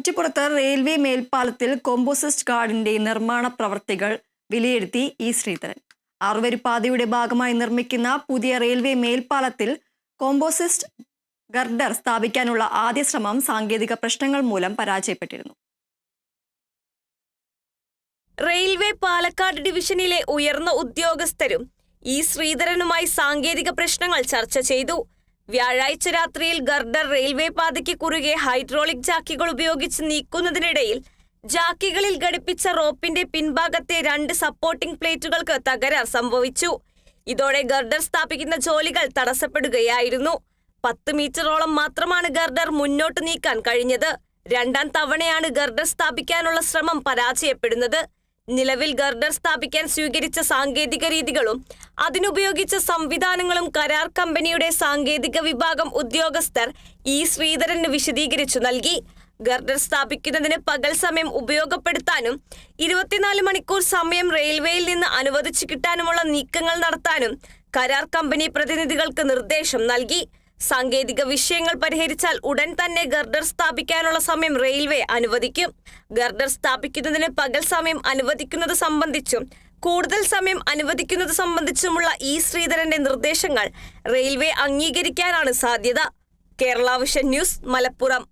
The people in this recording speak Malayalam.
കുറ്റിപ്പുറത്ത് റെയിൽവേ മേൽപ്പാലത്തിൽ കോമ്പോസിസ്റ്റ് ഗാർഡിന്റെ നിർമ്മാണ പ്രവർത്തികൾ വിലയിരുത്തി ഇ. ശ്രീധരൻ. ആറുവരിപ്പാതയുടെ ഭാഗമായി നിർമ്മിക്കുന്ന പുതിയ റെയിൽവേ മേൽപ്പാലത്തിൽ കോമ്പോസിസ്റ്റ് ഗർഡർ സ്ഥാപിക്കാനുള്ള ആദ്യ ശ്രമം സാങ്കേതിക പ്രശ്നങ്ങൾ മൂലം പരാജയപ്പെട്ടിരുന്നു. റെയിൽവേ പാലക്കാട് ഡിവിഷനിലെ ഉയർന്ന ഉദ്യോഗസ്ഥരും ഇ. ശ്രീധരനുമായി സാങ്കേതിക പ്രശ്നങ്ങൾ ചർച്ച ചെയ്തു. വ്യാഴാഴ്ച രാത്രിയിൽ ഗർഡർ റെയിൽവേ പാതയ്ക്ക് കുറുകെ ഹൈഡ്രോളിക് ജാക്കികൾ ഉപയോഗിച്ച് നീക്കുന്നതിനിടയിൽ ജാക്കികളിൽ ഘടിപ്പിച്ച റോപ്പിന്റെ പിൻഭാഗത്തെ രണ്ട് സപ്പോർട്ടിംഗ് പ്ലേറ്റുകൾക്ക് തകരാർ സംഭവിച്ചു. ഇതോടെ ഗർഡർ സ്ഥാപിക്കുന്ന ജോലികൾ തടസ്സപ്പെടുകയായിരുന്നു. പത്ത് മീറ്ററോളം മാത്രമാണ് ഗർഡർ മുന്നോട്ട് നീക്കാൻ കഴിഞ്ഞത്. രണ്ടാം തവണയാണ് ഗർഡർ സ്ഥാപിക്കാനുള്ള ശ്രമം പരാജയപ്പെടുന്നത്. നിലവിൽ ഗർഡർ സ്ഥാപിക്കാൻ സ്വീകരിച്ച സാങ്കേതിക രീതികളും അതിനുപയോഗിച്ച സംവിധാനങ്ങളും കരാർ കമ്പനിയുടെ സാങ്കേതിക വിഭാഗം ഉദ്യോഗസ്ഥർ ഇ. ശ്രീധരന് വിശദീകരിച്ചു നൽകി. ഗർഡർ സ്ഥാപിക്കുന്നതിന് പകൽ സമയം ഉപയോഗപ്പെടുത്താനും ഇരുപത്തിനാല് മണിക്കൂർ സമയം റെയിൽവേയിൽ നിന്ന് അനുവദിച്ചു കിട്ടാനുമുള്ള നീക്കങ്ങൾ നടത്താനും കരാർ കമ്പനി പ്രതിനിധികൾക്ക് നിർദ്ദേശം നൽകി. സാങ്കേതിക വിഷയങ്ങൾ പരിഹരിച്ചാൽ ഉടൻ തന്നെ ഗർഡർ സ്ഥാപിക്കാനുള്ള സമയം റെയിൽവേ അനുവദിക്കും. ഗർഡർ സ്ഥാപിക്കുന്നതിന് പകൽ സമയം അനുവദിക്കുന്നത് സംബന്ധിച്ചും കൂടുതൽ സമയം അനുവദിക്കുന്നത് സംബന്ധിച്ചുമുള്ള ഇ ശ്രീധരന്റെ നിർദ്ദേശങ്ങൾ റെയിൽവേ അംഗീകരിക്കാനാണ് സാധ്യത. Kerala vision news Malappuram.